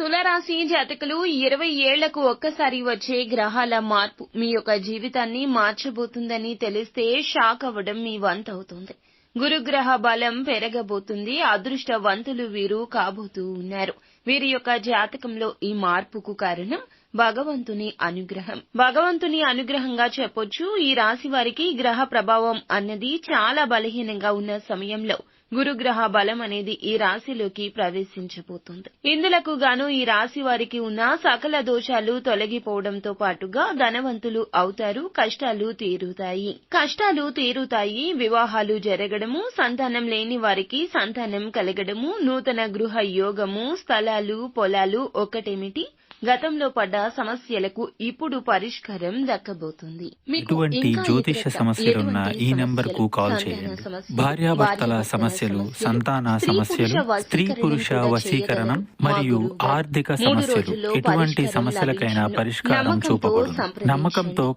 తులరాశి జాతకులు ఇరవై ఏళ్ళకు ఒక్కసారి వచ్చే గ్రహాల మార్పు మీ యొక్క జీవితాన్ని మార్చబోతుందని తెలిస్తే షాక్ అవ్వడం మీ వంతవుతుంది గురుగ్రహ బలం పెరగబోతుంది అదృష్టవంతులు వీరు కాబోతూ ఉన్నారు. వీరి యొక్క జాతకంలో ఈ మార్పుకు కారణం భగవంతుని అనుగ్రహం. భగవంతుని అనుగ్రహంగా చెప్పొచ్చు ఈ రాశి వారికి గ్రహ ప్రభావం అన్నది చాలా బలహీనంగా ఉన్న సమయంలో గురుగ్రహ బలం అనేది ఈ రాశిలోకి ప్రవేశించబోతుంది. ఇందులకు గాను ఈ రాశి వారికి ఉన్న సకల దోషాలు తొలగిపోవడంతో పాటుగా ధనవంతులు అవుతారు కష్టాలు తీరుతాయి. కష్టాలు తీరుతాయి వివాహాలు జరగడము సంతానం లేని వారికి సంతానం కలగడము నూతన గృహ యోగము స్థలాలు పొలాలు ఒక్కటేమిటి? గతంలో పడ్డ సమస్యలకు ఇప్పుడు పరిష్కారం దక్కబోతుంది ఇంకా జ్యోతిష సమస్యలున్న ఈ నంబర్కు సమస్యలు, కాల్ చేయండి భార్యాభర్తల సమస్యలు సంతాన సమస్యలు స్త్రీ పురుష వశీకరణం. మరియు ఆర్థిక సమస్యలు ఎటువంటి సమస్యలకైనా. పరిష్కారం చూపబడును సంప్రదించండి. నమ్మకంతో